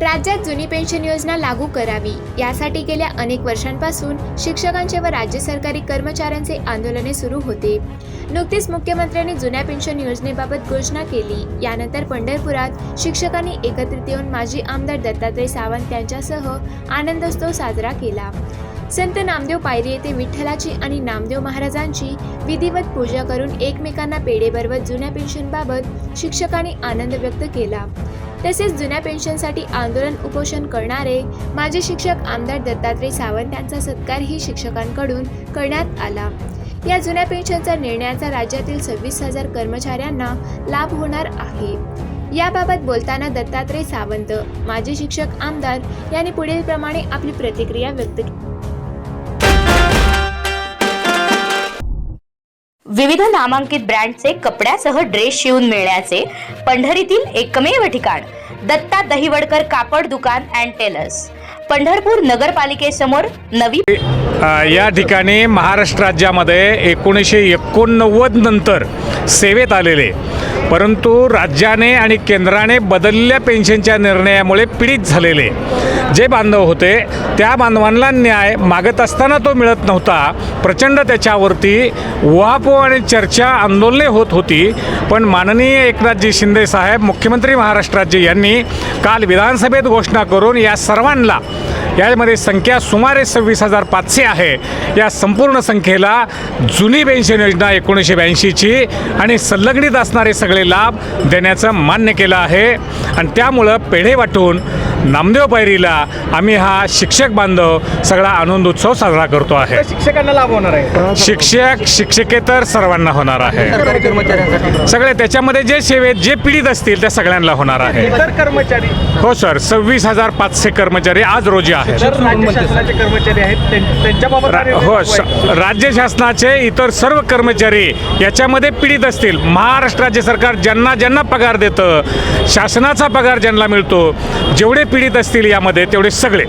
राज्यात जुनी पेन्शन योजना लागू करावी. यासाठी गेल्या अनेक वर्षांपासून शिक्षकांचे व राज्य सरकारी कर्मचाऱ्यांचे आंदोलने सुरू होते. नुकतीच मुख्यमंत्र्यांनी जुन्या पेन्शन योजनेबाबत घोषणा केली. यानंतर पंढरपुरात शिक्षकांनी एकत्रित येऊन माजी आमदार दत्तात्रय सावंत यांच्यासह आनंदोत्सव साजरा केला. संत नामदेव पायरी येथे विठ्ठलाची आणि नामदेव महाराजांची विधिवत पूजा करून एकमेकांना पेढे भरवत जुन्या पेन्शनबाबत शिक्षकांनी आनंद व्यक्त केला. तसेच जुन्या पेन्शनसाठी आंदोलन उपोषण करणारे माजी शिक्षक आमदार दत्तात्रय सावंत यांचा सत्कारही शिक्षकांकडून करण्यात आला. या जुन्या पेन्शनचा निर्णयाचा राज्यातील सव्वीस हजार कर्मचाऱ्यांना लाभ होणार आहे. याबाबत बोलताना दत्तात्रय सावंत माजी शिक्षक आमदार यांनी पुढील प्रमाणे आपली प्रतिक्रिया व्यक्त केली विविध नामांकित ब्रँडचे कपड्यासह ड्रेस शिवून मिळण्याचे पंढरीतील एकमेव ठिकाण दत्ता दहिवडकर कापड दुकान अँड टेलर्स पंढरपूर नगरपालिकेसमोर नवी या ठिकाणी महाराष्ट्र राज्यामध्ये एकोणीसशे एकोणनव्वद नंतर सेवेत आलेले परंतु राज्याने आणि केंद्राने बदललेल्या पेन्शनच्या निर्णयामुळे पीडित झालेले जे बांधव होते त्या बांधवांना न्याय मागत असताना तो मिळत नव्हता. प्रचंड त्याच्यावरती उहापो आणि चर्चा आंदोलने होत होती. पण माननीय एकनाथजी शिंदे साहेब मुख्यमंत्री महाराष्ट्र राज्य यांनी काल विधानसभेत घोषणा करून या सर्वांना यामध्ये संख्या सुमारे सव्वीस हजार पाचशे आहे. या संपूर्ण संख्येला जुनी पेन्शन योजना एकोणीसशे ब्याऐंशीची आणि संलग्नित असणारे सगळे लाभ देण्याचं मान्य केलं आहे. आणि त्यामुळं पेढे वाटून नामदेव पायरीला आम्ही हा शिक्षक बांधव सगळा आनंद उत्सव साजरा करतो आहे. शिक्षकांना लाभ होणार आहे. शिक्षक शिक्षकेतर सर्वांना होणार आहे. सगळे त्याच्यामध्ये जे सेवेत जे पीडित असतील त्या सगळ्यांना होणार आहे. इतर कर्मचारी. हो सर. सव्वीस हजार पाचशे कर्मचारी आज रोजी आहेत. कर्मचारी आहेत. हो राज्य शासनाचे इतर सर्व कर्मचारी याच्यामध्ये पीडित असतील. महाराष्ट्र राज्य सरकार ज्यांना ज्यांना पगार देतं शासनाचा पगार ज्यांना मिळतो जेवढे पीडित असतील यामध्ये तेवढे सगळे.